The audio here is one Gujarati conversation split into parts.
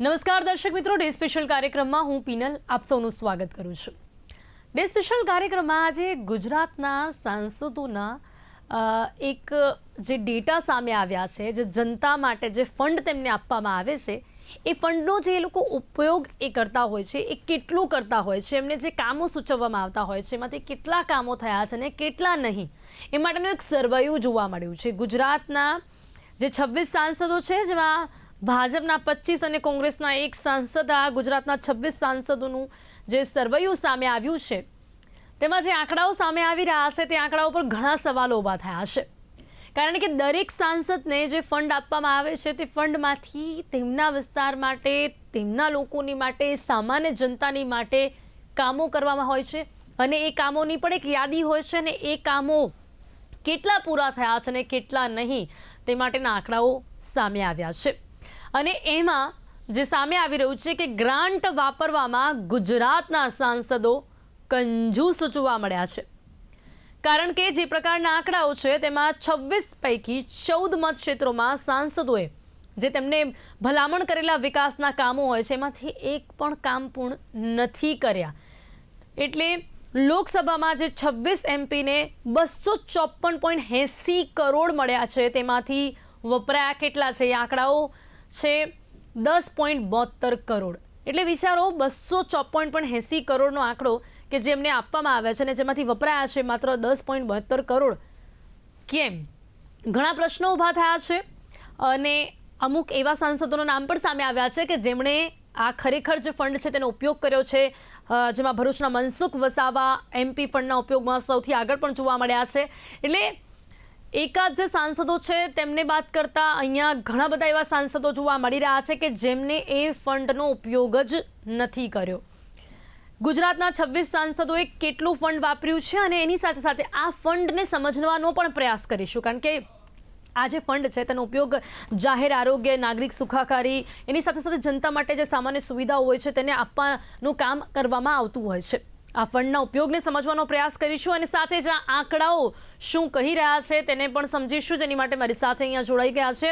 નમસ્કાર દર્શક મિત્રો, ડે સ્પેશિયલ કાર્યક્રમમાં હું પીનલ આપ સૌનું સ્વાગત કરું છું. ડે સ્પેશિયલ કાર્યક્રમમાં આજે ગુજરાતના સાંસદોના એક, જે ડેટા સામે આવ્યા છે, જે જનતા માટે જે ફંડ તેમને આપવામાં આવે છે, એ ફંડનો જે એ લોકો ઉપયોગ એ કરતા હોય છે, એ કેટલું કરતા હોય છે, એમને જે કામો સૂચવવામાં આવતા હોય છે, એમાંથી કેટલા કામો થયા છે અને કેટલા નહીં, એ માટેનું એક સર્વેયું જોવા મળ્યું છે. ગુજરાતના જે છવ્વીસ સાંસદો છે, જેમાં ભાજપના પચીસ અને કોંગ્રેસના એક સાંસદ, આ ગુજરાતના છવ્વીસ સાંસદોનું જે સર્વૈયું સામે આવ્યું છે, તેમાં જે આંકડાઓ સામે આવી રહ્યા છે, તે આંકડાઓ પર ઘણા સવાલો ઊભા થયા છે. કારણ કે દરેક સાંસદને જે ફંડ આપવામાં આવે છે, તે ફંડમાંથી તેમના વિસ્તાર માટે, તેમના લોકોની માટે, સામાન્ય જનતાની માટે કામો કરવામાં હોય છે. અને એ કામોની પણ એક યાદી હોય છે અને એ કામો કેટલા પૂરા થયા છે અને કેટલા નહીં, તે માટેના આંકડાઓ સામે આવ્યા છે. અને એમાં જે સામે આવી રહ્યું છે કે ગ્રાન્ટ વાપરવામાં ગુજરાતના સાંસદો કંજૂસ જોવા મળ્યા છે. કારણ કે જે પ્રકારના આંકડાઓ છે, તેમાં છવ્વીસ પૈકી ચૌદ મતક્ષેત્રોમાં સાંસદોએ જે તેમને ભલામણ કરેલા વિકાસના કામો હોય છે, એમાંથી એક પણ કામ પૂર્ણ નથી કર્યા. એટલે લોકસભામાં જે છવ્વીસ એમપીને બસો ચોપન પોઈન્ટ એંસી કરોડ મળ્યા છે, તેમાંથી વપરાયા કેટલા છે એ આંકડાઓ? છે દસ પોઈન્ટ બોતેર કરોડ. એટલે વિચારો, બસો ચોપન પોઈન્ટ એંસી કરોડનો આંકડો કે જે એમને આપવામાં આવ્યા છે અને જેમાંથી વપરાયા છે માત્ર દસ પોઈન્ટ બોતેર કરોડ. કેમ? ઘણા પ્રશ્નો ઊભા થયા છે અને અમુક એવા સાંસદોના નામ પણ સામે આવ્યા છે કે જેમણે આ ખરેખર જે ફંડ છે તેનો ઉપયોગ કર્યો છે જેમાં ભરૂચના મનસુખ વસાવા એમપી ફંડના ઉપયોગમાં સૌથી આગળ પણ જોવા મળ્યા છે. એટલે એકાદ જે સાંસદો છે, તેમને વાત કરતા અહીંયા ઘણા બધા એવા સાંસદો જોવા મળી રહ્યા છે કે જેમને એ ફંડનો ઉપયોગ જ નથી કર્યો. ગુજરાતના છવ્વીસ સાંસદોએ કેટલું ફંડ વાપર્યું છે અને એની સાથે સાથે આ ફંડને સમજવાનો પણ પ્રયાસ કરીશું. કારણ કે આ જે ફંડ છે, તેનો ઉપયોગ જાહેર આરોગ્ય, નાગરિક સુખાકારી, એની સાથે સાથે જનતા માટે જે સામાન્ય સુવિધાઓ હોય છે, તેને આપવાનું કામ કરવામાં આવતું હોય છે. આ ફંડના ઉપયોગને સમજવાનો પ્રયાસ કરીશું અને સાથે જ આ આંકડાઓ શું કહી રહ્યા છે તેને પણ સમજીશું, જેની માટે મારી સાથે અહીંયા જોડાઈ ગયા છે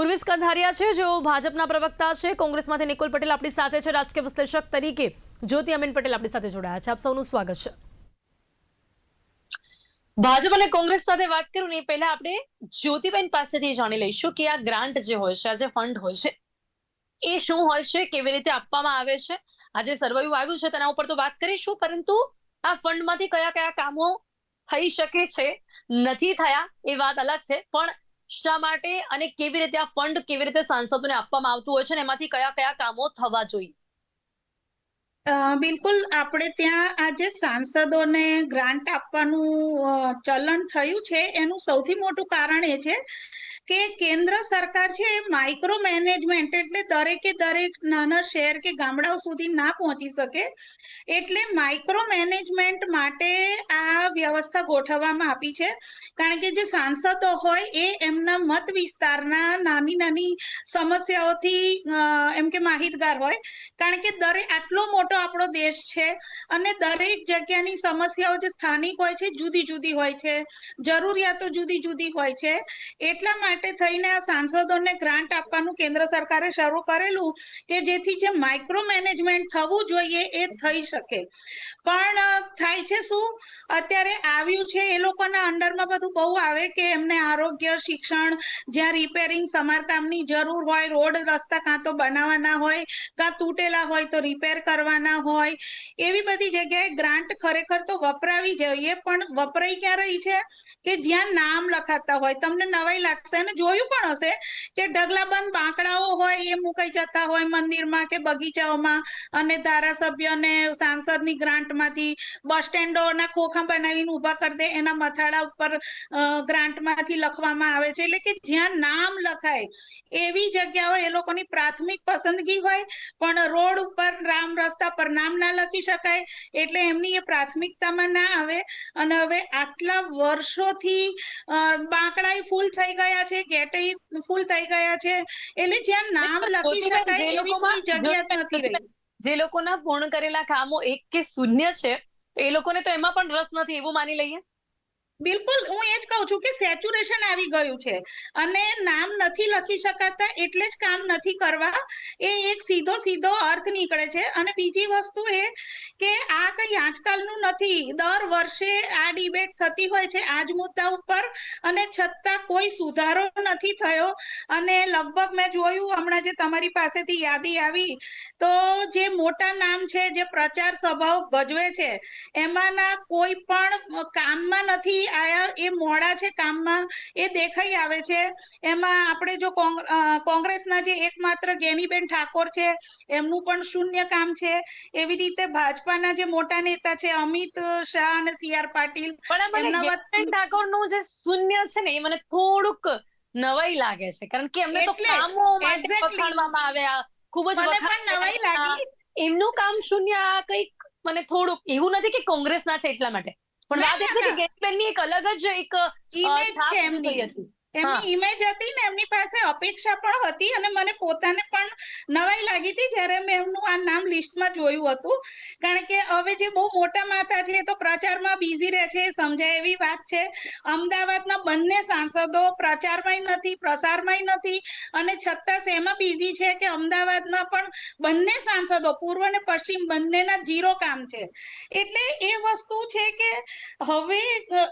ઉર્વિસ કંધારિયા છે, જેઓ ભાજપના પ્રવક્તા છે. કોંગ્રેસમાંથી નિકુલ પટેલ આપણી સાથે છે, રાજકીય વિશ્લેષક તરીકે જ્યોતિ અમીન પટેલ આપણી સાથે જોડાયા છે. આપ સૌનું સ્વાગત છે. ભાજપ અને કોંગ્રેસ સાથે વાત કરું ને પહેલા આપણે જ્યોતિબેન પાસેથી જાણી લઈશું કે આ ગ્રાન્ટ જે હોય છે, આ જે ફંડ હોય છે એ શું હોય છે, કેવી રીતે આપવામાં આવે છે? આજે જે આવ્યું છે, તેના ઉપર તો વાત કરીશું, પરંતુ આ ફંડમાંથી કયા કયા કામો થઈ શકે છે, નથી થયા, એ વાત અલગ છે. પણ શા માટે અને કેવી રીતે આ ફંડ કેવી રીતે સાંસદોને આપવામાં આવતું હોય છે અને એમાંથી કયા કયા કામો થવા જોઈએ? બિલકુલ આપણે ત્યાં આજે સાંસદોને ગ્રાન્ટ આપવાનું ચલણ થયું છે, એનું સૌથી મોટું કારણ એ છે કે કેન્દ્ર સરકાર છે એ માઇક્રો મેનેજમેન્ટ એટલે દરેકે દરેક નાના શહેર કે ગામડાઓ સુધી ના પહોંચી શકે એટલે માઇક્રો મેનેજમેન્ટ માટે આ વ્યવસ્થા ગોઠવવામાં આપી છે. કારણ કે જે સાંસદો હોય એ એમના મત વિસ્તારના નાની નાની સમસ્યાઓથી એમ કે માહિતગાર હોય. કારણ કે દરેક આટલો મોટો આપણો દેશ છે અને દરેક જગ્યાની સમસ્યાઓ જે સ્થાનિક હોય છે જુદી જુદી હોય છે, જરૂરિયાતો જુદી જુદી હોય છે. એટલા માટે થઈને આ સાંસદોને ગ્રાન્ટ આપવાનું કેન્દ્ર સરકારે શરૂ કરેલું કે જેથી જે માઇક્રો મેનેજમેન્ટ થવું જોઈએ એ થઈ શકે. પણ થાય છે શું? અત્યારે આવ્યું છે એ લોકોના અંડરમાં બધું બહુ આવે કે એમને આરોગ્ય, શિક્ષણ, જ્યાં રિપેરિંગ સમારકામની જરૂર હોય, રોડ રસ્તા કાં તો બનાવવાના હોય, કાં તૂટેલા હોય તો રિપેર કરવાના હોય, એવી બધી જગ્યાએ ગ્રાન્ટ ખરેખર તો વપરાવી જોઈએ, પણ વપરાઈ ક્યાં રહી છે? કે જ્યાં નામ લખાતા હોય. તમને નવાઈ લાગશે અને જોયું પણ હશે કે ઢગલાબંધ બાંકડાઓ હોય એ મુકાઈ જતા હોય મંદિરમાં કે બગીચાઓમાં અને ધારાસભ્ય અને સાંસદની ગ્રાન્ટમાંથી બસ સ્ટેન્ડોના ખોખા બનાવીને ઊભા કરી દે એના મથાળા ઉપર ગ્રાન્ટમાંથી લખવામાં આવે છે. એટલે કે જ્યાં નામ લખાય એવી જગ્યાઓ એ લોકોની પ્રાથમિક પસંદગી હોય, પણ રોડ ઉપર રામ રસ્તા પર નામ ના લખી શકાય એટલે એમની એ પ્રાથમિકતામાં ના આવે. અને હવે આટલા વર્ષોથી બાંકડા ફૂલ થઈ ગયા છે ગેટઈ ફૂલ થઈ ગયા છે એટલે જ્યાં નામ લખી શકાય જે એવી જગ્યા નથી રહી. જે લોકોના પૂર્ણ કરેલા કામો એક કે શૂન્ય છે એ લોકોને તો એમાં પણ રસ નથી એવું માની લઈએ? બિલકુલ, હું એ જ કહું છું કે સેચ્યુરેશન આવી ગયું છે. અને નામ નથી લખી શકાતા, એટલે જ કામ નથી કરવા. એ એક સીધો સીધો અર્થ નીકળે છે. અને બીજી વસ્તુ એ કે આ કઈ આજકાલનું નથી. દર વર્ષે આ ડિબેટ થતી હોય છે આજ મુદ્દા ઉપર. અને છતાં કોઈ સુધારો નથી થયો. અને લગભગ મેં જોયું, હમણાં જે તમારી પાસેથી યાદી આવી, તો જે મોટા નામ છે, જે પ્રચાર સભાઓ ગજવે છે, એમાંના કોઈ પણ કામમાં નથી આયા એ મોડા છે કામમાં એ દેખાઈ આવે છે. એમાં આપણે જો કોંગ- કોંગ્રેસના જે એકમાત્ર ગેનીબેન ઠાકોર છે એમનું પણ શૂન્ય કામ છે. એવી રીતે ભાજપાના જે મોટા નેતા છે અમિત શાહ અને સી આર પાટીલ એમના ઠાકોરનું જે શૂન્ય છે ને એ મને થોડુંક નવાઈ લાગે છે. કારણ કે એમને તો કામો માટે પકડવામાં આવ્યા ખૂબ જ મને પણ નવાઈ. લાગી. એમનું કામ શૂન્ય આ કંઈક મને થોડુંક એવું નથી કે કોંગ્રેસના છે એટલા માટે. પણ રાધે એ ના, એક અલગ જ એક ઇમેજ છે એમની. હતી. એમની ઇમેજ હતી ને એમની પાસે અપેક્ષા પણ હતી અને મને પોતાને પણ નવાઈ લાગી હતી જ્યારે મેં એમનું આ નામ લિસ્ટમાં જોયું હતું. કારણ કે હવે જે બહુ મોટા માથા છે તો પ્રચારમાં બિઝી રહે છે સમજાય એવી વાત છે. અમદાવાદના બંને સાંસદો પ્રચારમાંય નથી પ્રસારમાંય નથી અને છતાં શેમાં બિઝી છે કે અમદાવાદમાં પણ બંને સાંસદો પૂર્વ અને પશ્ચિમ બંનેના જીરો કામ છે. એટલે એ વસ્તુ છે કે હવે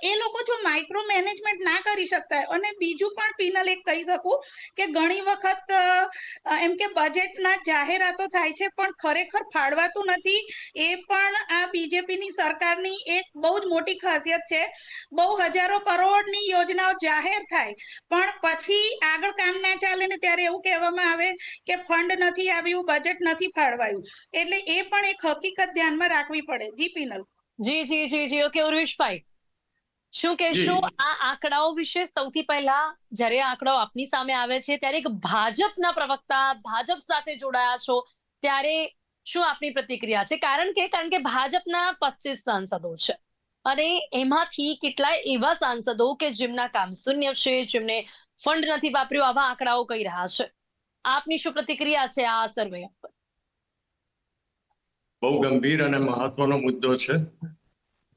એ લોકો જો માઇક્રો મેનેજમેન્ટ ના કરી શકતા અને બીજું પણ પિનલ એક કહી શકું કે ઘણી વખત એમ કે બજેટના જાહેરાતો થાય છે, પણ ખરેખર ફાળવાતું નથી. એ પણ આ બીજેપીની સરકારની એક બહુ જ મોટી ખાસિયત છે. બહુ હજારો કરોડની યોજનાઓ જાહેર થાય, પણ પછી આગળ કામ ના ચાલે ને ત્યારે એવું કહેવામાં આવે કે ફંડ નથી આવ્યું બજેટ નથી ફાળવાયું. એટલે એ પણ એક હકીકત ધ્યાનમાં રાખવી પડે. જી પિનલ. જી જી જી જી. ઓકે ઉર્વિશભાઈ. શું કહેશો? આ આંકડાઓ વિશે સૌથી પહેલા જ્યારે આંકડાઓ આપની સામે આવે છે ત્યારે એક ભાજપના પ્રવક્તા ભાજપ સાથે જોડાયા છો ત્યારે શું આપની પ્રતિક્રિયા છે? કારણ કે કારણ કે ભાજપના પચીસ સાંસદો છે. અને એમાંથી કેટલાય એવા સાંસદો કે જેમના કામ શૂન્ય છે જેમને ફંડ નથી વાપર્યું આવા આંકડાઓ કહી રહ્યા છે. આપની શું પ્રતિક્રિયા છે આ સર્વે પર બહુ ગંભીર અને મહત્વનો મુદ્દો છે.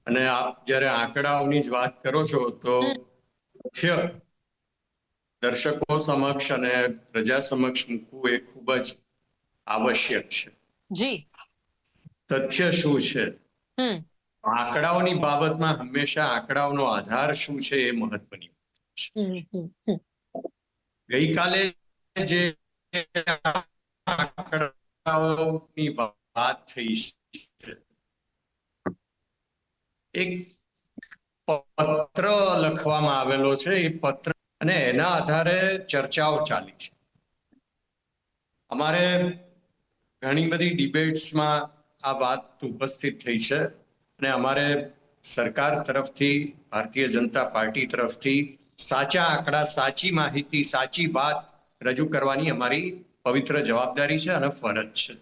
અને આપ જ્યારે આંકડાઓની જ વાત કરો છો તો તથ્ય દર્શકો સમક્ષ અને પ્રજા સમક્ષ મૂકવું એ ખૂબ જ આવશ્યક છે. જી. તથ્ય શું છે? આંકડાઓની બાબતમાં હંમેશા આંકડાઓનો આધાર શું છે એ મહત્વની ગઈકાલે જે આંકડાઓની વાત થઈ છે એક પત્ર લખવામાં આવેલો છે. એ પત્ર અને એના આધારે ચર્ચાઓ ચાલી છે. અમારે ઘણી બધી ડિબેટ્સમાં આ વાત ઉપસ્થિત થઈ છે અને અમારે સરકાર તરફથી ભારતીય જનતા પાર્ટી તરફથી સાચા આંકડા સાચી માહિતી સાચી વાત રજૂ કરવાની અમારી પવિત્ર જવાબદારી છે અને ફરજ છે.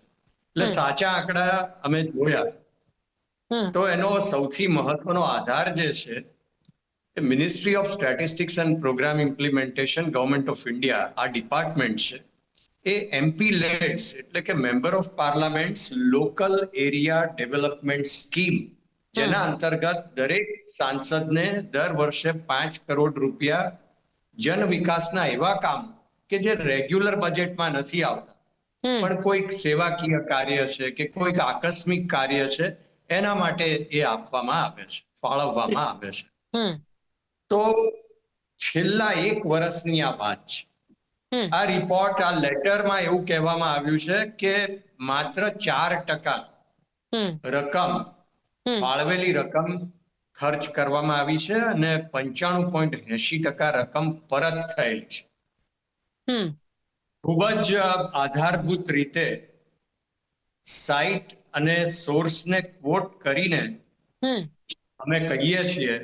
એટલે સાચા આંકડા અમે જોયા તો એનો સૌથી મહત્વનો આધાર જે છે એ ministry of statistics and programme implementation government of India આ ડિપાર્ટમેન્ટ છે. એ એમપી લેડ્સ એટલે કે member of parliaments local area development scheme જેના અંતર્ગત દરેક સાંસદને દર વર્ષે પાંચ કરોડ રૂપિયા જન વિકાસના એવા કામ કે જે રેગ્યુલર બજેટમાં નથી આવતા. પણ કોઈક સેવાકીય કાર્ય છે કે કોઈક આકસ્મિક કાર્ય છે એના માટે એ આપવામાં આવે છે ફાળવવામાં આવે છે. તો છેલ્લા એક વર્ષની આ વાત છે. આ રિપોર્ટ આ લેટરમાં એવું કહેવામાં આવ્યું છે કે માત્ર ચાર ટકા રકમ ફાળવેલી રકમ ખર્ચ કરવામાં આવી છે અને પંચાણું પોઈન્ટ એસી ટકા રકમ પરત થયેલ છે. ખૂબ જ આધારભૂત રીતે સાઇટ અને સોર્સને કોટ કરીને અમે કહીએ છીએ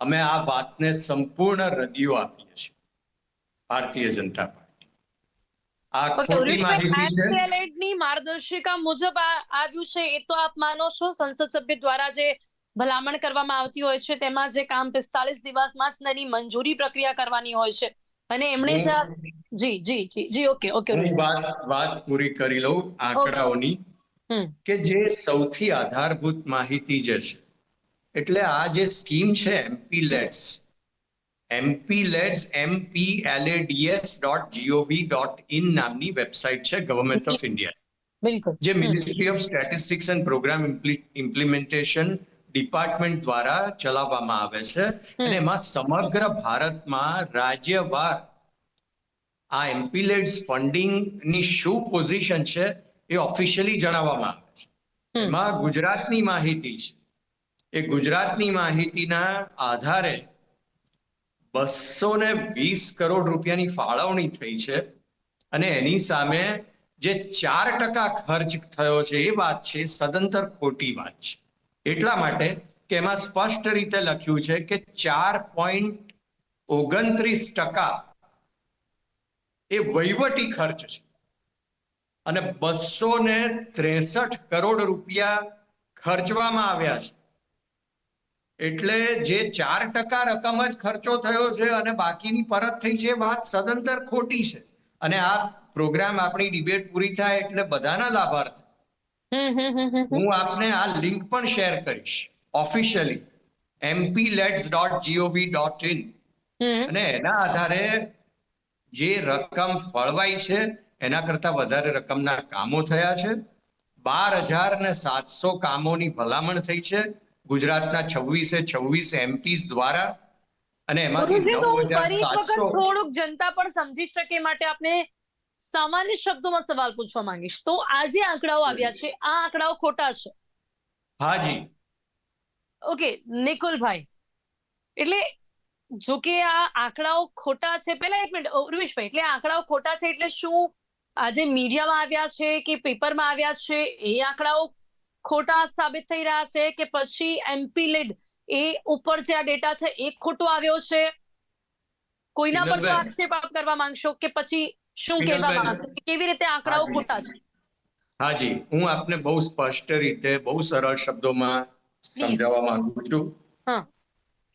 અમે આ વાતને સંપૂર્ણ રદિયો આપીએ છીએ ભારતીય જનતા પાર્ટી. આ ખોટી માહિતી છે. માર્ગદર્શિકા મુજબ આ આવ્યું છે એ તો આપ માનો છો સંસદ સભ્ય દ્વારા જે ભલામણ કરવામાં આવતી હોય છે તેમાં જે કામ પિસ્તાલીસ દિવસમાં જ તેની મંજૂરી પ્રક્રિયા કરવાની હોય છે. અને એમણે જ જી જી જી ઓકે ઓકે વાત વાત પૂરી કરી લઉં આંકડાઓની. કે જે સૌથી આધારભૂત માહિતી જે છે એટલે આ જે સ્કીમ છે MP LADS MP LADS MP LADS dot GOV dot in નામની વેબસાઇટ છે ગવર્મેન્ટ ઓફ ઇન્ડિયા બિલકુલ. જે ministry of statistics and programme implementation department દ્વારા ચલાવવામાં આવે છે. અને એમાં સમગ્ર ભારતમાં રાજ્યવાર આ એમ્પિલેટ્સ ફંડિંગની શું પોઝિશન છે એ ઓફિશિયલી જણાવવામાં આવે છે. એમાં ગુજરાતની માહિતી છે. એ ગુજરાતની માહિતીના આધારે બસો ને વીસ કરોડ રૂપિયાની ફાળવણી થઈ છે અને એની સામે જે ચાર ટકા ખર્ચ થયો છે એ વાત છે સદંતર ખોટી વાત છે. એટલા માટે કે એમાં સ્પષ્ટ રીતે લખ્યું છે કે ચાર પોઈન્ટ ઓગણત્રીસ ટકા એ વહીવટી ખર્ચ છે. અને બસો ને ત્રેસઠ કરોડ રૂપિયા ખર્ચવામાં આવ્યા છે. એટલે જે ચાર ટકા રકમ જ ખર્ચો થયો છે અને બાકીની પરત થઈ છે વાત સદંતર ખોટી છે. અને આ પ્રોગ્રામ આપણી ડિબેટ પૂરી થાય એટલે બધાના લાભાર્થ. હું આપને આ લિંક પણ શેર કરીશ. Officially MP LADS dot GOV dot in અને એના આધારે જે રકમ ફળવાઈ છે એના કરતા વધારે રકમના કામો થયા છે. બાર હજાર ને સાતસો કામોની ભલામણ થઈ છે. ગુજરાતના છવ્વીસે છવ્વીસ એમપીસ દ્વારા અને એમાંથી થોડુંક જનતા પણ સમજી શકે માટે આપને સામાન્ય શબ્દોમાં સવાલ પૂછવા માંગીશ. તો આ જે આંકડાઓ આવ્યા છે. આ આંકડાઓ ખોટા છે. હાજી ઓકે નિકુલભાઈ. એટલે જો કે આ આંકડાઓ ખોટા છે. પહેલા એક મિનિટ ઉર્વિશભાઈ એટલે આંકડાઓ ખોટા છે એટલે શું આજે મીડિયામાં આવ્યા છે કે પેપરમાં આવ્યા છે એ આંકડાઓ ખોટા સાબિત થઈ રહ્યા છે કે પછી એમપી લીડ એ ઉપર જે આ ડેટા છે એ ખોટો આવ્યો છે? કોઈના પર તો આક્ષેપ આપ કરવા માંગશો કે પછી શું કહેવા. માંગશો કેવી રીતે આંકડાઓ ખોટા છે? હાજી હું આપને બહુ સ્પષ્ટ રીતે બહુ સરળ શબ્દોમાં સમજાવવા માંગુ છું હા.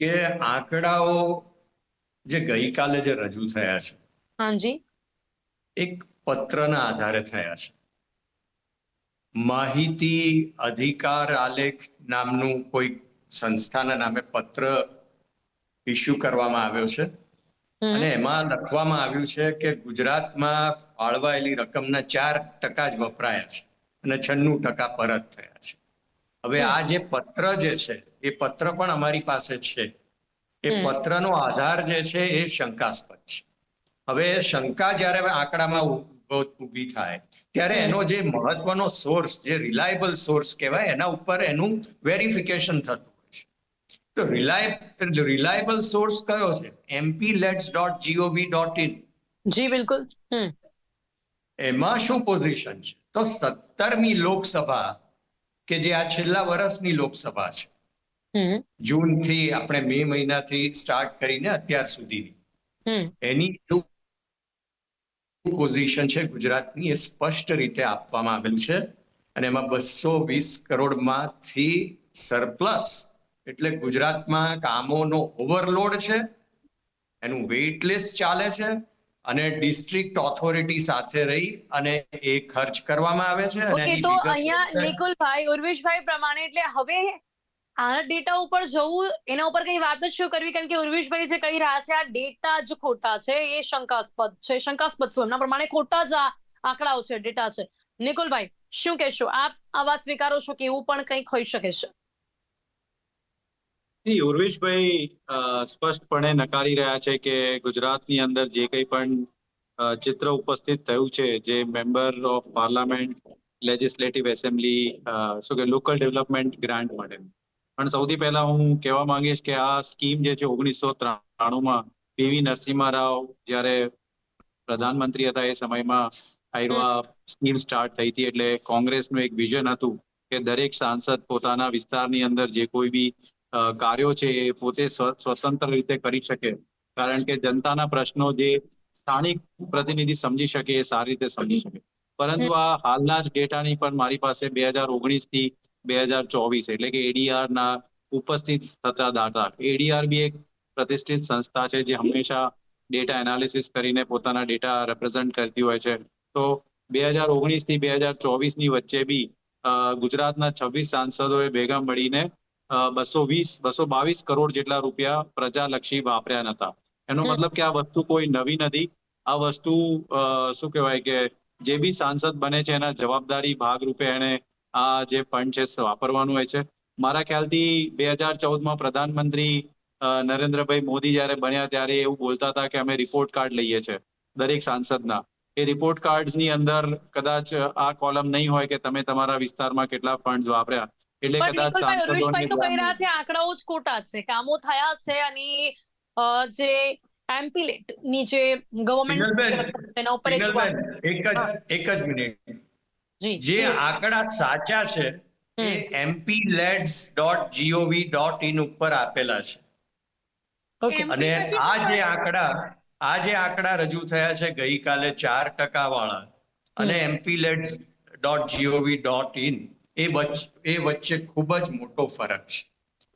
કે આંકડાઓ જે ગઈકાલે જે રજૂ થયા છે હાજી. એક પત્રના આધારે થયા છે. માહિતી અધિકાર આલેખ નામનું કોઈ સંસ્થાના નામે પત્ર ઇસ્યુ કરવામાં આવ્યો છે. અને એમાં લખવામાં આવ્યું છે કે ગુજરાતમાં ફાળવાયેલી રકમના ચાર ટકા જ વપરાયા છે અને છન્નું ટકા પરત થયા છે. હવે આ જે પત્ર જે છે એ પત્ર પણ અમારી પાસે છે. એ પત્રનો આધાર જે છે એ શંકાસ્પદ છે. હવે શંકા જ્યારે આંકડામાં ઊભી થાય. ત્યારે એનો જે મહત્વનો સોર્સ જે રિલાયબલ સોર્સ કહેવાય એના ઉપર એનું વેરિફિકેશન થતું હોય છે. તો રિલાય રિલાયબલ સોર્સ કયો છે? MP LADS dot GOV dot in જી બિલકુલ. એમાં શું પોઝિશન છે? તો સત્તરમી લોકસભા કે જે આ છેલ્લા વર્ષની લોકસભા છે. જૂનથી આપણે મે મહિનાથી સ્ટાર્ટ કરીને અત્યાર સુધીની. એની પોઝિશન છે ગુજરાતની એ સ્પષ્ટ રીતે આપવામાં આવેલું છે. અને એમાં બસો વીસ કરોડમાંથી સરપ્લસ એટલે ગુજરાતમાં કામોનો ઓવરલોડ છે. એનું વેઇટ લિસ્ટ ચાલે છે અને ડિસ્ટ્રિક્ટ ઓથોરિટી સાથે રહી અને એ ખર્ચ કરવામાં આવે છે. ઓકે તો અહીંયા નિકુલભાઈ ઉર્વિશભાઈ પ્રમાણે એટલે હવે આ ડેટા ઉપર જવું, એના ઉપર કઈ વાત જ શું કરવી? કારણ કે ઉર્વિશભાઈ જે કહી રહ્યા છે, આ ડેટા જ ખોટા છે, એ શંકાસ્પદ છે, શંકાસ્પદ શું એમના પ્રમાણે ખોટા જ આંકડાઓ છે ડેટા છે. નિકુલભાઈ, શું કહેશો? આપ આ વાત સ્વીકારો છો કે એવું પણ કંઈક હોઈ શકે છે? ઉર્વિશભાઈ સ્પષ્ટપણે નકારી રહ્યા છે કે ગુજરાતની અંદર જે કંઈ પણ ચિત્ર ઉપસ્થિત થયું છે, જે member of parliament, legislative assembly શું કે લોકલ ડેવલપમેન્ટ ગ્રાન્ટ માટે. પણ સૌથી પહેલા હું કહેવા માંગીશ કે આ સ્કીમ જે છે ઓગણીસો ત્રાણુંમાં પીવી નરસિંહ રાવ જ્યારે પ્રધાનમંત્રી હતા એ સમયમાં આયરવા સ્કીમ સ્ટાર્ટ થઈ હતી એટલે કોંગ્રેસનું એક વિઝન હતું કે દરેક સાંસદ પોતાના વિસ્તારની અંદર જે કોઈ બી કાર્યો છે એ પોતે સ્વતંત્ર રીતે કરી શકે. કારણ કે જનતાના પ્રશ્નો જે સ્થાનિક પ્રતિનિધિ સમજી શકે એ સારી રીતે સમજી શકે. પરંતુ આ હાલના જ ડેટાની પણ મારી પાસે બે હજાર ઓગણીસથી બે હજાર ચોવીસ એટલે કે એડીઆર ના ઉપસ્થિત થતા દાતા. એડીઆર બી એક પ્રતિષ્ઠિત સંસ્થા છે જે હંમેશા ડેટા એનાલિસિસ કરીને પોતાના ડેટા રેપ્રેઝન્ટ કરતી હોય છે. તો બે હજાર ઓગણીસથી બે હજાર ચોવીસની વચ્ચે બી ગુજરાતના છવ્વીસ સાંસદોએ ભેગા મળીને બસો વીસ બસો બાવીસ કરોડ જેટલા રૂપિયા પ્રજાલક્ષી વાપર્યા નતા. એનો મતલબ કે આ વસ્તુ કોઈ નવી નથી. આ વસ્તુ શું કહેવાય કે જે બી સાંસદ બને છે એના જવાબદારી ભાગરૂપે એને આ જે ફંડ છે વાપરવાનું હોય છે. મારા ખ્યાલથી બે હજાર ચૌદમાં પ્રધાનમંત્રી નરેન્દ્રભાઈ મોદી જ્યારે બન્યા ત્યારે એવું બોલતા હતા કે અમે રિપોર્ટ કાર્ડ લઈએ છીએ દરેક સાંસદના. એ રિપોર્ટ કાર્ડ્સની અંદર કદાચ આ કોલમ નહીં હોય કે તમે તમારા વિસ્તારમાં કેટલા ફંડ્સ વાપર્યા. એટલે કદાચ તો કહી રહ્યા છે આંકડાઓ જ ખોટા છે. કામો થયા છે અને જે એમ્પિલેટની જે ગવર્મેન્ટ એના ઉપર એક જ એક જ મિનિટ. જી આંકડા સાચા છે એ MP dot GOV dot in ઉપર આપેલા છે. અને આ જે આંકડા આ જે આંકડા રજૂ થયા છે ગઈકાલે ચાર ટકા વાળા અને MP LADS dot GOV dot in એ વચ્ચે એ વચ્ચે ખૂબ જ મોટો ફરક છે.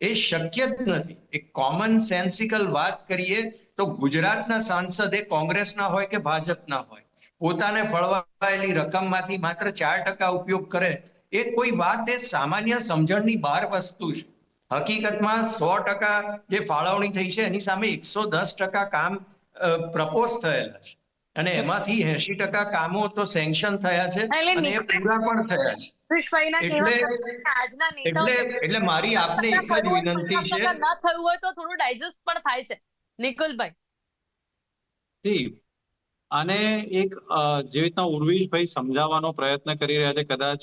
એ શક્ય જ નથી. એક કોમન સેન્સિકલ વાત કરીએ તો ગુજરાતના સાંસદ એ કોંગ્રેસના હોય કે ભાજપના હોય? પોતાને ફળવાયેલી રકમમાંથી માત્ર ચાર ટકા ઉપયોગ કરે એ કોઈ વાત એ સામાન્ય સમજણની બહાર વસ્તુ છે. હકીકતમાં સો ટકા જે ફાળવણી થઈ છે એની સામે એકસો દસ ટકા કામ પ્રપોઝ થયેલા છે. અને એમાંથી એસી ટકા કામો તો સેન્કશન થયા છે અને એ પૂરા પણ થયા છે. એટલે- એટલે એટલે મારી આપને એક જ વિનંતી છે. ન થયું હોય તો થોડું ડાયજેસ્ટ પણ થાય છે. નિકુલભાઈ. જી. આને એક જે રીતના ઉર્વિશભાઈ સમજાવવાનો પ્રયત્ન કરી રહ્યા છે, કદાચ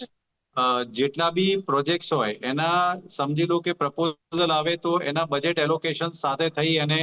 જેટલા બી પ્રોજેક્ટ્સ હોય, એના સમજી લો કે પ્રપોઝલ આવે તો એના બજેટ એલોકેશન સાથે થઈ અને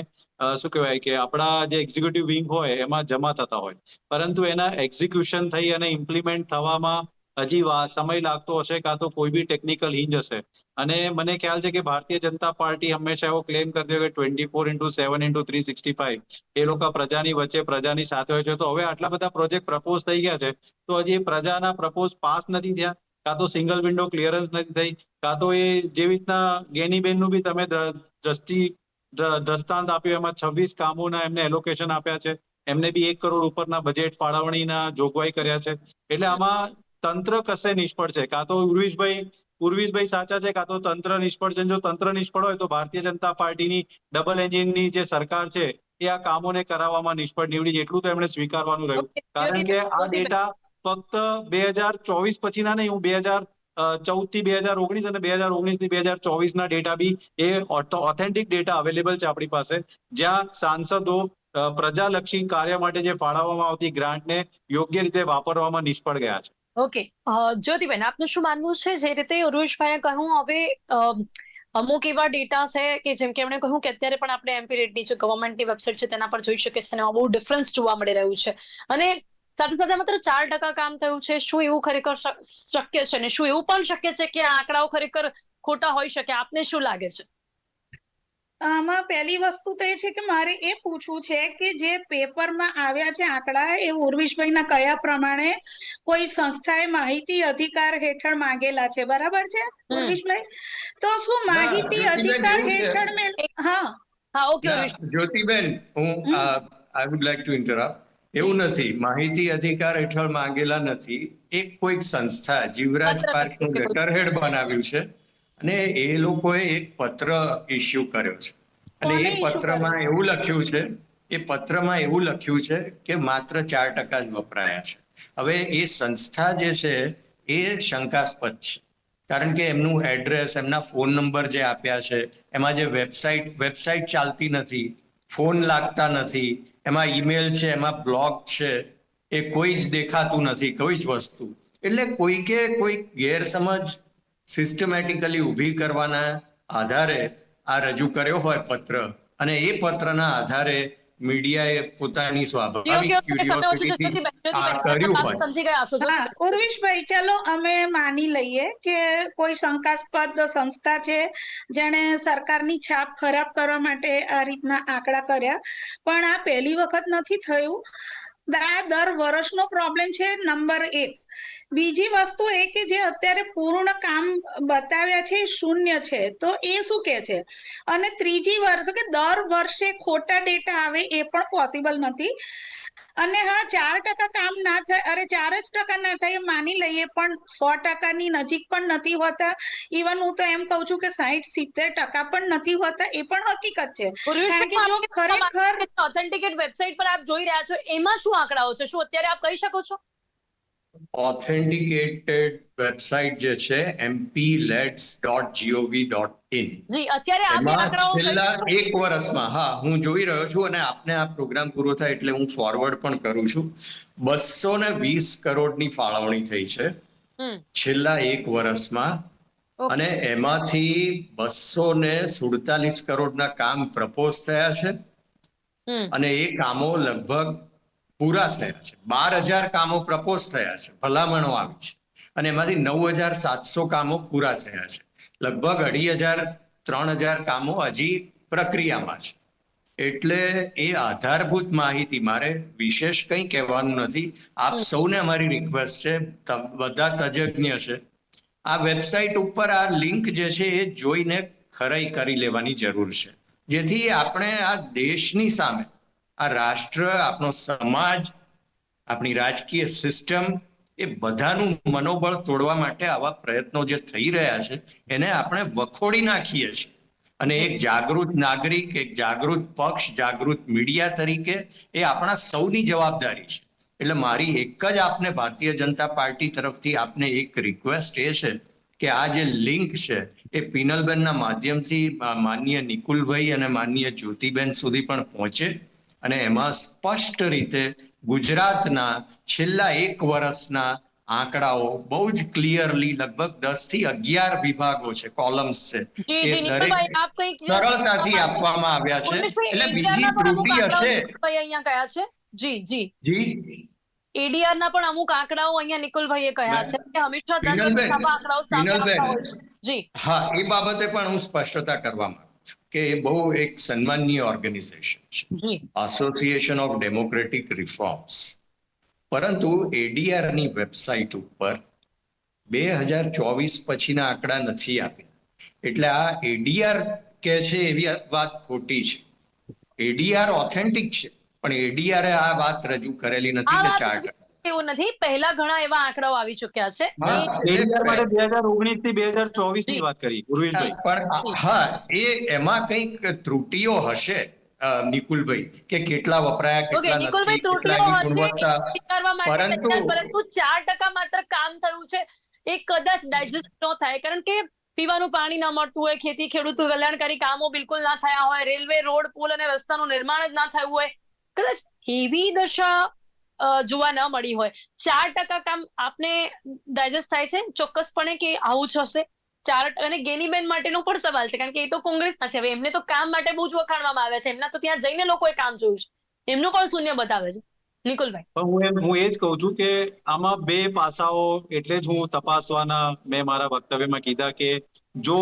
શું કહેવાય કે આપણા જે એક્ઝિક્યુટિવ વિંગ હોય, એમાં જમા થતા હોય. પરંતુ એના એક્ઝિક્યુશન થઈ અને ઇમ્પ્લિમેન્ટ થવામાં હજી સમય લાગતો હશે કાં તો કોઈ બી ટેકનિકલ હિંજ હશે. અને મને ખ્યાલ છે કે ભારતીય જનતા પાર્ટી હંમેશા એવો ક્લેમ કરતી હોય કે twenty four into seven into three sixty five એ લોકો પ્રજાની વચ્ચે પ્રજાની સાથે હોય છે. તો હવે આટલા બધા પ્રોજેક્ટ પ્રપોઝ થઈ ગયા છે. તો હજી પ્રજાના પ્રપોઝ પાસ નથી થયા. કાં તો સિંગલ વિન્ડો ક્લિયરન્સ નથી થઈ. કાં તો એ જેવી રીતના ગેનીબેનનું બી તમે દ્ર- દ્રષ્ટિ દ્રષ્ટાંત આપ્યું. એમાં છવ્વીસ કામોના એમને એલોકેશન આપ્યા છે. એમને બી એક કરોડ ઉપરના બજેટ ફાળવણીના જોગવાઈ કર્યા છે. એટલે આમાં તંત્ર કશે નિષ્ફળ છે? કાં તો ઉર્વિશભાઈ ઉર્વિશભાઈ સાચા છે કાં તો તંત્ર નિષ્ફળ છે? જો તંત્ર નિષ્ફળ હોય તો ભારતીય જનતા પાર્ટીની ડબલ એન્જિનની જે સરકાર છે એ આ કામોને કરાવવામાં નિષ્ફળ નીવડી એટલું તો એમણે સ્વીકારવાનું રહ્યું. કારણ કે આ ડેટા ફક્ત બે હજાર ચોવીસ પછીના નહીં હું બે હજાર ચૌદથી બે હજાર ઓગણીસ અને બે હજાર ઓગણીસથી બે હજાર ચોવીસ ના ડેટા બી એ ઓથેન્ટિક ડેટા અવેલેબલ છે આપણી પાસે. જ્યાં સાંસદો પ્રજાલક્ષી કાર્ય માટે જે ફાળવવામાં આવતી ગ્રાન્ટને યોગ્ય રીતે વાપરવામાં નિષ્ફળ ગયા છે. ઓકે. જ્યોતિબેન, આપનું શું માનવું છે? જે રીતે ઉર્વેશભાઈએ કહ્યું, હવે અમુક એવા ડેટા છે કે જેમ કે એમણે કહ્યું કે અત્યારે પણ આપણે એમપી રેટની જે ગવર્મેન્ટની વેબસાઇટ છે તેના પર જોઈ શકીએ છીએ બહુ ડિફરન્સ જોવા મળી રહ્યું છે. અને સાથે સાથે માત્ર ચાર ટકા કામ થયું છે. શું એવું ખરેખર શક્ય છે? અને શું એવું પણ શક્ય છે કે આ આંકડાઓ ખરેખર ખોટા હોઈ શકે? આપને શું લાગે છે? આમાં પહેલી વસ્તુ તો એ છે કે મારે એ પૂછવું છે કે જે પેપરમાં આવ્યા છે આંકડા એ ઉર્વિશભાઈના કયા પ્રમાણે કોઈ સંસ્થાએ માહિતી અધિકાર હેઠળ માંગેલા છે? બરાબર છે ઉર્વિશભાઈ? તો શું માહિતી અધિકાર હેઠળ મે હા. હા ઓકે જ્યોતિબેન હું I would like to interrupt એવું નથી. માહિતી અધિકાર હેઠળ માંગેલા નથી. એક કોઈક સંસ્થા જીવરાજ પાર્કનું લેટરહેડ બનાવ્યું છે. અને એ લોકોએ એક પત્ર ઇસ્યુ કર્યો છે. અને એ પત્રમાં એવું લખ્યું છે એ પત્રમાં એવું લખ્યું છે કે માત્ર ચાર ટકા જ વપરાયા છે. હવે એ સંસ્થા જે છે એ શંકાસ્પદ છે. કારણ કે એમનું એડ્રેસ એમના ફોન નંબર જે આપ્યા છે એમાં જે વેબસાઇટ વેબસાઇટ ચાલતી નથી ફોન લાગતા નથી એમાં ઈમેલ છે એમાં બ્લોગ છે એ કોઈ જ દેખાતું નથી કોઈ જ વસ્તુ. એટલે કોઈકે કોઈ ગેરસમજ સિસ્ટમેટિકલી ઊભી કરવાના આધારે આ રજૂ કર્યો હોય પત્ર. અને એ પત્રના આધારે મીડિયાએ પોતાની સ્વાભાવિક ઉર્વિશભાઈ ચાલો અમે માની લઈએ કે કોઈ શંકાસ્પદ સંસ્થા છે જેણે સરકારની છાપ ખરાબ કરવા માટે આ રીતના આંકડા કર્યા. પણ આ પહેલી વખત નથી થયું. આ દર વર્ષનો પ્રોબ્લેમ છે નંબર એક. બીજી વસ્તુ એ કે જે અત્યારે પૂર્ણ કામ બતાવ્યા છે શૂન્ય છે. તો એ શું કે છે? અને ત્રીજી વર્ષ કે દર વર્ષે ખોટા ડેટા આવે એ પણ પોસિબલ નથી. અને હા ચાર ટકા કામ ના થાય અરે ચાર જ ટકા ના થાય એ માની લઈએ પણ સો ટકાની નજીક પણ નથી હોતા. ઇવન હું તો એમ કહું છું કે સાહીઠ સિત્તેર ટકા પણ નથી હોતા એ પણ હકીકત છે. કારણ કે જો ખરેખર ઓથેન્ટિકેટ વેબસાઇટ પર આપ જોઈ રહ્યા છો એમાં શું આંકડાઓ છે? શું અત્યારે આપ કહી શકો છો? ઓથેન્ટિકેટેડ વેબસાઇટ જે છે જીઓવી જી અત્યારે એ આંકડાઓ છેલ્લા એક વર્ષમાં હા હું જોઈ રહ્યો છું અને આપને આ પ્રોગ્રામ પૂરો થાય એટલે હું ફોરવર્ડ પણ કરું છું. બસો ને વીસ કરોડની ફાળવણી થઈ છે છેલ્લા એક વર્ષમાં. અને એમાંથી બસો ને સુડતાલીસ કરોડના કામ પ્રપોઝ થયા છે. અને એ કામો લગભગ પૂરા થયા છે. બાર હજાર કામો પ્રપોઝ થયા છે. ભલામણો આવી છે. અને એમાંથી નવ હજાર સાતસો કામો પૂરા થયા છે. લગભગ અઢી હજાર ત્રણ હજાર કામો હજી પ્રક્રિયામાં છે. એટલે એ આધારભૂત માહિતી મારે વિશેષ કંઈ કહેવાનું નથી. આપ સૌને અમારી રિક્વેસ્ટ છે. બધા તજજ્ઞ છે. આ વેબસાઇટ ઉપર આ લિંક જે છે એ જોઈને ખરાઈ કરી લેવાની જરૂર છે. જેથી આપણે આ દેશની સામે આ રાષ્ટ્ર, આપણો સમાજ, આપણી રાજકીય સિસ્ટમ એ બધાનું મનોબળ તોડવા માટે આવા પ્રયત્નો જે થઈ રહ્યા છે, એને આપણે વખોડી નાખીએ છીએ. અને એક જાગૃત નાગરિક, એક જાગૃત પક્ષ, જાગૃત મીડિયા તરીકે એ આપણા સૌની જવાબદારી છે. એટલે મારી એક જ આપને ભારતીય જનતા પાર્ટી તરફથી આપને એક રિક્વેસ્ટ એ છે કે આ જે લિંક છે એ પિનલબેનના માધ્યમથી માનનીય નિકુલભાઈ અને માનનીય જ્યોતિબેન સુધી પણ પહોંચે. અને એમાં સ્પષ્ટ રીતે ગુજરાતના છેલ્લા એક વર્ષના આંકડાઓ બહુ જ ક્લિયરલી લગભગ દસથી અગિયાર વિભાગો છે કોલમ્સ છે. એ દરેક સરળતાથી આપવામાં આવ્યા છે. એટલે બીજી ત્રુટિ હશે અહીંયા કયા છે? જી જી. જી. એડીઆર ના પણ અમુક આંકડાઓ અહીંયા નિકુલભાઈએ કહ્યા છે કે હંમેશા આંકડાઓ સામે જી. હા એ બાબતે પણ હું સ્પષ્ટતા કરવા માંગુ છું. કે એ બહુ એક સન્માનનીય ઓર્ગેનાઇઝેશન છે. એસોસિએશન ઓફ ડેમોક્રેટિક રિફોર્મ્સ પરંતુ એડીઆરની વેબસાઇટ ઉપર બે હજાર ચોવીસ પછીના આંકડા નથી આપ્યા. એટલે આ એડીઆર કે છે એવી વાત ખોટી છે. એડીઆર ઓથેન્ટિક છે પણ એડીઆર આ વાત રજૂ કરેલી નથી આ કે વાત ચાર ટકા એવું નથી. પહેલા ઘણા એવા આંકડાઓ આવી ચુક્યા છે. થી બે હજાર ચોવીસની વાત કરી પણ હા એ એમાં કંઈક ત્રુટીઓ હશે નિકુલભાઈ કે કેટલા વપરાયા કેટલા નિકુલભાઈ નથી ત્રુટીઓ હશે ગુણવત્તા? એ સ્વીકારવા માટે પરંતુ- પરંતુ ચાર ટકા માત્ર કામ થયું છે. એ કદાચ ડાયજેસ્ટ ન થાય કારણ કે પીવાનું પાણી ના મળતું હોય ખેતી ખેડૂત કલ્યાણકારી કામો બિલકુલ ના થયા હોય રેલવે રોડ પુલ અને રસ્તાનું નિર્માણ જ ના થયું હોય. કદાચ એવી દશા જોવા ન મળી હોય. ચાર ટકા કામ આપને ડાયજેસ્ટ થાય છે? ચોક્કસપણે કે આવું જ હશે? ચાર અને ગેનીબેન માટેનો પણ સવાલ છે, કારણ કે એ તો કોંગ્રેસના છે. હવે એમને તો કામ માટે બહુ જ વખાણવામાં આવે છે. એમના તો ત્યાં જઈને લોકોએ કામ જોયું છે. એમનું કોણ શૂન્ય બતાવે છે? હું એ જ કહું છું કે આમાં બે પાસાઓ એટલે જ હું તપાસવાના મેં મારા વક્તવ્યમાં કીધા કે જો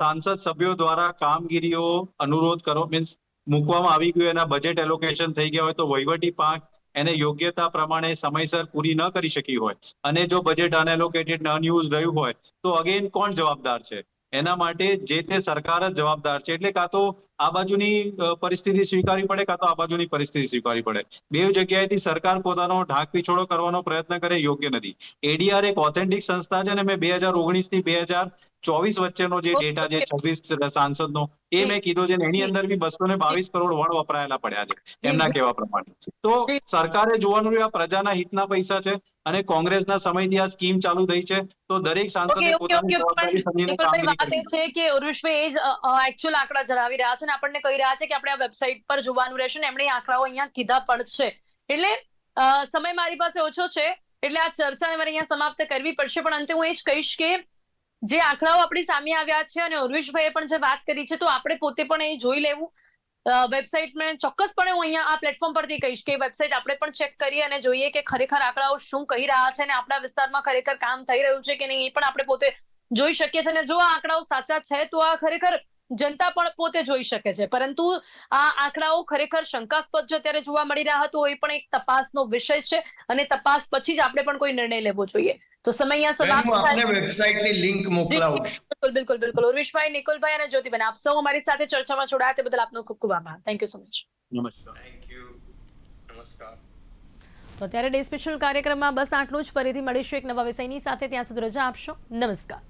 સાંસદ સભ્યો દ્વારા કામગીરીઓ અનુરોધ કરો મીન્સ મૂકવામાં આવી ગયું, એના બજેટ એલોકેશન થઈ ગયા હોય તો વહીવટી પાંખ એને યોગ્યતા પ્રમાણે સમયસર પૂરી ન કરી શકી હોય. અને જો બજેટ અનએલોકેટેડ અનયુઝ રહ્યું હોય, તો અગેન કોણ જવાબદાર છે? એના માટે જે તે સરકાર જ જવાબદાર છે. એટલે કાં તો આ બાજુની પરિસ્થિતિ સ્વીકારવી પડે કાં તો આ બાજુની પરિસ્થિતિ સ્વીકારવી પડે. બે જગ્યાએથી સરકાર પોતાનો ઢાંક પીછોડો કરવાનો પ્રયત્ન કરે યોગ્ય નથી. એડીઆર એક ઓથેન્ટિક સંસ્થા છે અને મેં બે હજાર ઓગણીસથી બે હજાર ચોવીસ વચ્ચેનો જે ડેટા છે છવ્વીસ સાંસદનો એ મેં કીધો છે એની અંદર બી બસો ને બાવીસ કરોડ વણ વપરાયેલા પડ્યા છે એમના કહેવા પ્રમાણે. તો સરકારે જોવાનું આ પ્રજાના હિતના પૈસા છે અને કોંગ્રેસના સમયથી આ સ્કીમ ચાલુ થઈ છે તો દરેક સાંસદે પોતાની જવાબદારી સમજીને કામગીરી એ છે કે ઉર્વેશભાઈ એ જ એકચ્યુઅલ આંકડા જણાવી રહ્યા છે અને આપણને કહી રહ્યા છે કે આપણે આ વેબસાઇટ પર જોવાનું રહેશે ને એમણે આંકડાઓ અહીંયા કીધા પણ છે. એટલે સમય મારી પાસે ઓછો છે એટલે આ ચર્ચાને મારે અહીંયા સમાપ્ત કરવી પડશે પણ અંતે હું એ જ કહીશ કે જે આંકડાઓ આપણી સામે આવ્યા છે અને ઉર્વિશભાઈએ પણ જે વાત કરી છે તો આપણે પોતે પણ એ જોઈ લેવું. વેબસાઇટ મેં ચોક્કસપણે હું અહીંયા આ પ્લેટફોર્મ પરથી કહીશ કે વેબસાઇટ આપણે પણ ચેક કરીએ અને જોઈએ કે ખરેખર આંકડાઓ શું કહી રહ્યા છે અને આપણા વિસ્તારમાં ખરેખર કામ થઈ રહ્યું છે કે નહીં એ પણ આપણે પોતે જોઈ શકીએ છીએ અને જો આ આંકડાઓ સાચા છે તો આ ખરેખર જનતા પણ પોતે જોઈ શકે છે. પરંતુ આ આંકડાઓ ખરેખર શંકાસ્પદ જો અત્યારે જોવા મળી રહ્યા હતો એ પણ એક તપાસનો વિષય છે અને તપાસ પછી જ આપણે પણ કોઈ નિર્ણય લેવો જોઈએ. તો સમય અહીંયા વેબસાઇટની લિંક મોકલાવું બિલકુલ બિલકુલ બિલકુલ ઉર્વિશભાઈ નિકુલભાઈ અને જ્યોતિબેન આપ સૌ અમારી સાથે ચર્ચામાં જોડાયા તે બદલ આપનો ખૂબ ખૂબ આભાર. થેન્ક યુ સો મચ નમસ્કાર. થેન્ક યુ નમસ્કાર. તો અત્યારે ડે સ્પેશિયલ કાર્યક્રમમાં બસ આટલું જ. ફરીથી મળીશું એક નવા વિષયની સાથે. ત્યાં સુધી રજા આપશો. નમસ્કાર.